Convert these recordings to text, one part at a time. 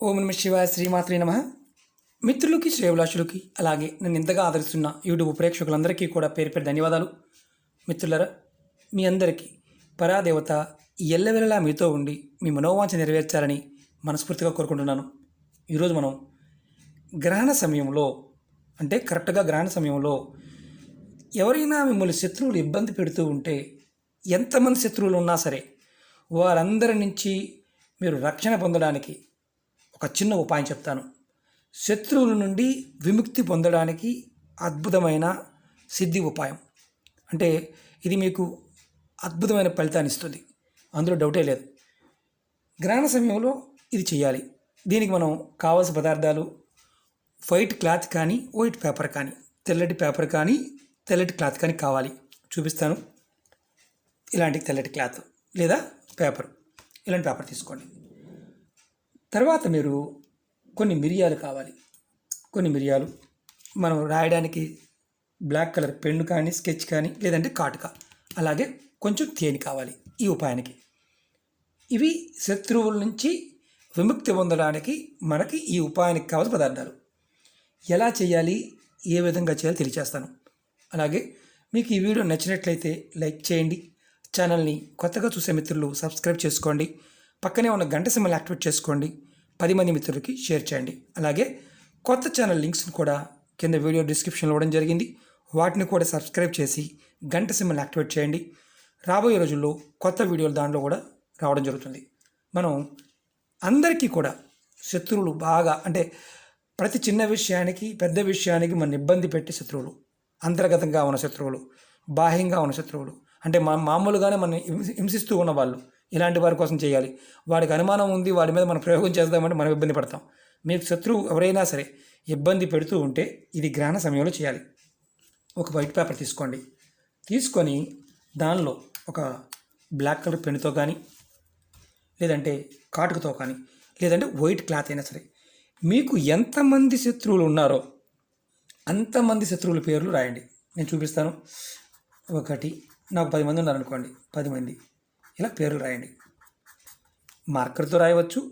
ఓం నమ శివాయ శ్రీమాత్రి నమ. మిత్రులకి శ్రేయభిలాషులకి అలాగే నన్ను ఇంతగా ఆదరిస్తున్న యూట్యూబ్ ప్రేక్షకులందరికీ కూడా పేరు పేరు ధన్యవాదాలు. మిత్రులరా మీ అందరికీ పరాదేవత ఎల్లవెల్లలా మీతో ఉండి మీ మనోవాంఛ నెరవేర్చాలని మనస్ఫూర్తిగా కోరుకుంటున్నాను. ఈరోజు మనం గ్రహణ సమయంలో అంటే కరెక్ట్గా గ్రహణ సమయంలో ఎవరైనా మిమ్మల్ని శత్రువులు ఇబ్బంది పెడుతూ ఉంటే ఎంతమంది శత్రువులు ఉన్నా సరే వారందరి నుంచి మీరు రక్షణ పొందడానికి ఒక చిన్న ఉపాయం చెప్తాను. శత్రువుల నుండి విముక్తి పొందడానికి అద్భుతమైన సిద్ధి ఉపాయం. అంటే ఇది మీకు అద్భుతమైన ఫలితాన్ని ఇస్తుంది. అందులో డౌటే లేదు. గ్రహణ సమయంలో ఇది చేయాలి దీనికి మనం కావాల్సిన పదార్థాలు వైట్ క్లాత్ కానీ వైట్ పేపర్ కానీ తెల్లటి పేపర్ కానీ తెల్లటి క్లాత్ కానీ కావాలి. చూపిస్తాను. ఇలాంటి తెల్లటి క్లాత్ లేదా పేపర్. ఇలాంటి పేపర్ తీసుకోండి. తర్వాత మీరు కొన్ని మిరియాలు కావాలి. కొన్ని మిరియాలు మనం రాయడానికి బ్లాక్ కలర్ పెన్ను కానీ స్కెచ్ కానీ లేదంటే కాటుక అలాగే కొంచెం తేనె కావాలి ఈ ఉపాయానికి. ఇవి శత్రువుల నుంచి విముక్తి పొందడానికి మనకి ఈ ఉపాయానికి కావాల్సిన పదార్థాలు. ఎలా చేయాలి ఏ విధంగా చేయాలో తెలియచేస్తాను. అలాగే మీకు ఈ వీడియో నచ్చినట్లయితే లైక్ చేయండి. ఛానల్ని కొత్తగా చూసే మిత్రులు సబ్స్క్రైబ్ చేసుకోండి. పక్కనే ఉన్న గంట సింబల్ యాక్టివేట్ చేసుకోండి. పది మంది మిత్రులకి షేర్ చేయండి. అలాగే కొత్త ఛానల్ లింక్స్ని కూడా కింద వీడియో డిస్క్రిప్షన్లో ఇవ్వడం జరిగింది. వాటిని కూడా సబ్స్క్రైబ్ చేసి గంట సింబల్ యాక్టివేట్ చేయండి. రాబోయే రోజుల్లో కొత్త వీడియోలు దాంట్లో కూడా రావడం జరుగుతుంది. మనం అందరికీ కూడా శత్రువులు బాగా అంటే ప్రతి చిన్న విషయానికి పెద్ద విషయానికి మన ఇబ్బంది పెట్టే శత్రువులు. అంతర్గతంగా ఉన్న శత్రువులు బాహ్యంగా ఉన్న శత్రువులు. అంటే మా మామూలుగానే మన హింసిస్తూ ఉన్న వాళ్ళు ఇలాంటి వారి కోసం చేయాలి. వాడికి అనుమానం ఉంది వాడి మీద మనం ప్రయోగం చేద్దామంటే మనం ఇబ్బంది పడతాం. మీకు శత్రువు ఎవరైనా సరే ఇబ్బంది పెడుతూ ఉంటే ఇది గ్రహణ సమయంలో చేయాలి. ఒక వైట్ పేపర్ తీసుకోండి. తీసుకొని దానిలో ఒక బ్లాక్ కలర్ పెన్నుతో కానీ లేదంటే కాటుకతో కానీ లేదంటే వైట్ క్లాత్ అయినా సరే మీకు ఎంతమంది శత్రువులు ఉన్నారో అంతమంది శత్రువుల పేర్లు రాయండి. నేను చూపిస్తాను. ఒకటి నాకు పది మంది ఉన్నారనుకోండి. పది మంది. ఇలా పేర్లు రాయండి. మార్కర్తో రాయవచ్చు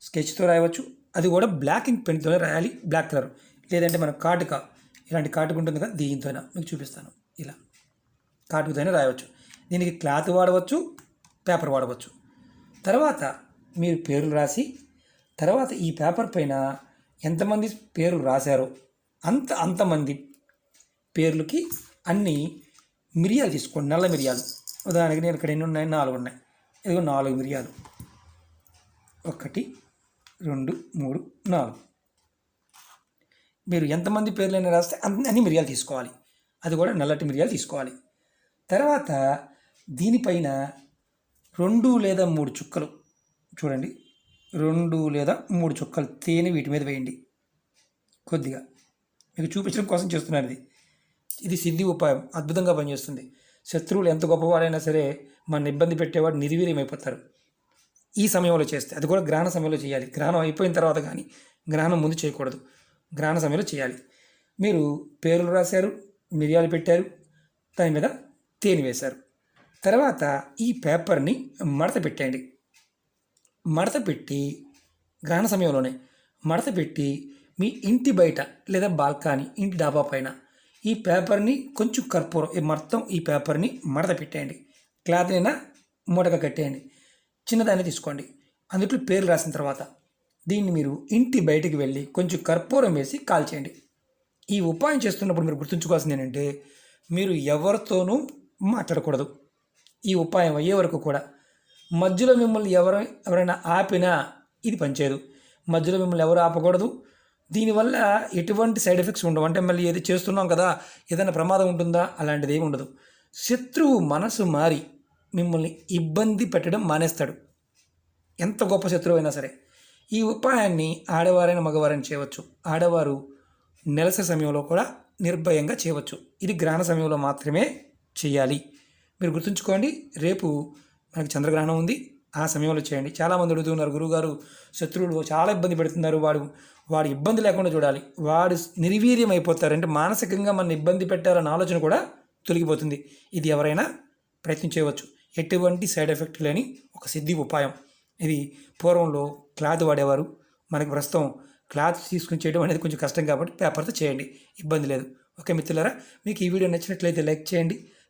స్కెచ్తో రాయవచ్చు అది కూడా బ్లాక్ ఇంక్ పెన్తోనే రాయాలి బ్లాక్ కలర్. లేదంటే మన కాటుక ఇలాంటి కాటుక ఉంటుంది కదా దీనితోనే మీకు చూపిస్తాను. ఇలా కాటుకతోనే రాయవచ్చు. దీనికి క్లాత్ వాడవచ్చు పేపర్ వాడవచ్చు. తర్వాత మీరు పేర్లు రాసి తర్వాత ఈ పేపర్ పైన ఎంతమంది పేరు రాశారో అంత అంతమంది పేర్లకి అన్ని మిరియాలు తీసుకోండి నల్ల మిరియాలు. ఉదాహరణకి నేను ఇక్కడ ఎన్ని ఉన్నాయి? నాలుగు ఉన్నాయి. ఇదిగో నాలుగు మిరియాలు. ఒకటి రెండు మూడు నాలుగు. మీరు ఎంతమంది పేర్లైనా రాస్తే అన్ని అన్ని మిరియాలు తీసుకోవాలి. అది కూడా నల్లటి మిరియాలు తీసుకోవాలి. తర్వాత దీనిపైన రెండు లేదా మూడు చుక్కలు చూడండి. రెండు లేదా మూడు చుక్కలు తేనె వీటి మీద వేయండి. కొద్దిగా. మీకు చూపించడం కోసం చేస్తున్నారు ఇది. ఇది సిద్ధి ఉపాయం. అద్భుతంగా పనిచేస్తుంది. శత్రువులు ఎంత గొప్పవాడైనా సరే మన ఇబ్బంది పెట్టేవాడు నిర్వీర్యమైపోతారు. ఈ సమయంలో చేస్తే అది కూడా గ్రహణ సమయంలో చేయాలి. గ్రహణం అయిపోయిన తర్వాత కానీ గ్రహణం ముందు చేయకూడదు. గ్రహణ సమయంలో చేయాలి. మీరు పేర్లు రాశారు మిరియాలు పెట్టారు దాని మీద తేనె వేశారు. తర్వాత ఈ పేపర్ని మడత పెట్టండి మడత పెట్టి గ్రహణ సమయంలోనే మడత పెట్టి మీ ఇంటి బయట లేదా బాల్కనీ ఇంటి డాబా పైన ఈ పేపర్ని కొంచెం కర్పూరం ఈ మొత్తం ఈ పేపర్ని మడత పెట్టేయండి. క్లాత్ అయినా మూటగా కట్టేయండి. చిన్నదాన్ని తీసుకోండి. అందుట్లో పేరు రాసిన తర్వాత దీన్ని మీరు ఇంటి బయటికి వెళ్ళి కొంచెం కర్పూరం వేసి కాల్చేయండి. ఈ ఉపాయం చేస్తున్నప్పుడు మీరు గుర్తుంచుకోవాల్సింది ఏంటంటే మీరు ఎవరితోనూ మాట్లాడకూడదు. ఈ ఉపాయం అయ్యే వరకు కూడా మధ్యలో మిమ్మల్ని ఎవరు ఎవరైనా ఆపినా ఇది పనిచేయదు. మధ్యలో మిమ్మల్ని ఎవరు ఆపకూడదు. దీనివల్ల ఎటువంటి సైడ్ ఎఫెక్ట్స్ ఉండవు. అంటే మళ్ళీ ఏది చేస్తున్నాం కదా ఏదైనా ప్రమాదం ఉంటుందా అలాంటిది ఏమి ఉండదు. శత్రువు మనసు మారి మిమ్మల్ని ఇబ్బంది పెట్టడం మానేస్తాడు. ఎంత గొప్ప శత్రువు అయినా సరే. ఈ ఉపాయాన్ని ఆడవారైన మగవారైనా చేయవచ్చు. ఆడవారు నెలసరి సమయంలో కూడా నిర్భయంగా చేయవచ్చు. ఇది గ్రహణ సమయంలో మాత్రమే చేయాలి. మీరు గుర్తుంచుకోండి రేపు మనకి చంద్రగ్రహణం ఉంది. ఆ సమయంలో చేయండి. చాలామంది అడుగుతున్నారు గురువుగారు శత్రువులు చాలా ఇబ్బంది పెడుతున్నారు. వాడు వాడు ఇబ్బంది లేకుండా చూడాలి. వాడు నిర్వీర్యం అయిపోతారు. అంటే మానసికంగా మన ఇబ్బంది పెట్టారన్న ఆలోచన కూడా తొలగిపోతుంది. ఇది ఎవరైనా ప్రయత్నం చేయవచ్చు. ఎటువంటి సైడ్ ఎఫెక్ట్ లేని ఒక సిద్ధి ఉపాయం. ఇది పూర్వంలో క్లాత్ వాడేవారు. మనకి ప్రస్తుతం క్లాత్ తీసుకుని చేయడం అనేది కొంచెం కష్టం కాబట్టి పేపర్తో చేయండి. ఇబ్బంది లేదు. ఓకే మిత్రులారా మీకు ఈ వీడియో నచ్చినట్లయితే లైక్ చేయండి.